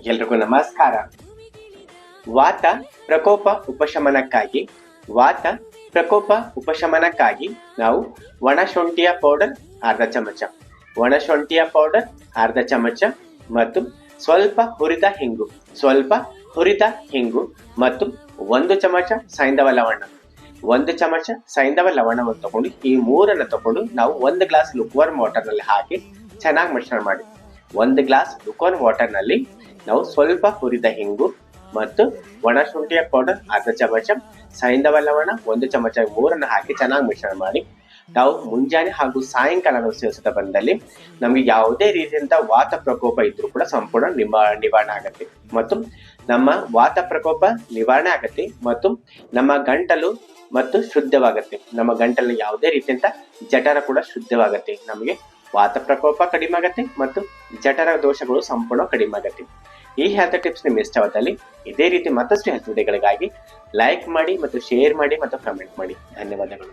ಎಲ್ರಿಗೂ ನಮಸ್ಕಾರ. ವಾತ ಪ್ರಕೋಪ ಉಪಶಮನಕ್ಕಾಗಿ, ವಾತ ಪ್ರಕೋಪ ಉಪಶಮನಕ್ಕಾಗಿ ನಾವು ಒಣ ಶುಂಠಿಯ ಪೌಡರ್ ಅರ್ಧ ಚಮಚ. ಒಣ ಶುಂಠಿಯ ಪೌಡರ್ ಅರ್ಧ ಚಮಚ ಮತ್ತು ಸ್ವಲ್ಪ ಹುರಿದ ಹಿಂಗು, ಸ್ವಲ್ಪ ಹುರಿದ ಹಿಂಗು ಮತ್ತು ಒಂದು ಚಮಚ ಸೈಂಧವ ಲವಣ. ಒಂದು ಚಮಚ ಸೈಂಧವ ಲವಣವನ್ನು ತಗೊಂಡು ಈ ಮೂರನ್ನು ತಗೊಂಡು ನಾವು ಒಂದು ಗ್ಲಾಸ್ ಲುಕ್ವರ್ಮ್ ವಾಟರ್ನಲ್ಲಿ ಹಾಕಿ ಚೆನ್ನಾಗಿ ಮಿಶ್ರಣ ಮಾಡಿ. ಒಂದು ಗ್ಲಾಸ್ ಲುಕ್ವರ್ಮ್ ವಾಟರ್ನಲ್ಲಿ ನಾವು ಸ್ವಲ್ಪ ಹುರಿದ ಹಿಂಗು ಮತ್ತು ಒಣ ಶುಂಠಿಯ ಪೌಡರ್ ಅರ್ಧ ಚಮಚ ಸೈಂಧವ ಲವಣ ಒಂದು ಚಮಚ ಮೂರನ್ನು ಹಾಕಿ ಚೆನ್ನಾಗಿ ಮಿಶ್ರಣ ಮಾಡಿ. ನಾವು ಮುಂಜಾನೆ ಹಾಗೂ ಸಾಯಂಕಾಲ ನಾವು ಸೇವಿಸುತ್ತಾ ಬಂದಲ್ಲಿ ನಮಗೆ ಯಾವುದೇ ರೀತಿಯಿಂದ ವಾತ ಪ್ರಕೋಪ ಇದ್ರೂ ಕೂಡ ಸಂಪೂರ್ಣ ನಿವಾ ನಿವಾರಣೆ ಆಗತ್ತೆ. ಮತ್ತು ನಮ್ಮ ವಾತ ಪ್ರಕೋಪ ನಿವಾರಣೆ ಆಗತ್ತೆ ಮತ್ತು ನಮ್ಮ ಗಂಟಲು ಮತ್ತು ಶುದ್ಧವಾಗತ್ತೆ. ನಮ್ಮ ಗಂಟಲಿನ ಯಾವುದೇ ರೀತಿಯಿಂದ ಜಠರ ಕೂಡ ಶುದ್ಧವಾಗತ್ತೆ ನಮಗೆ. ವಾತ ಪ್ರಕೋಪ ಕಡಿಮೆ ಆಗತ್ತೆ ಮತ್ತು ಜಠರ ದೋಷಗಳು ಸಂಪೂರ್ಣ ಕಡಿಮೆ ಆಗತ್ತೆ. ಈ ಹೆಲ್ತ್ ಟಿಪ್ಸ್ ನಿಮ್ಗೆ ಇಷ್ಟವಾದಲ್ಲಿ ಇದೇ ರೀತಿ ಮತ್ತಷ್ಟು ಹೆಲ್ತ್ ವಿಡಿಯೋಗಳಿಗಾಗಿ ಲೈಕ್ ಮಾಡಿ ಮತ್ತು ಶೇರ್ ಮಾಡಿ ಮತ್ತು ಕಮೆಂಟ್ ಮಾಡಿ. ಧನ್ಯವಾದಗಳು.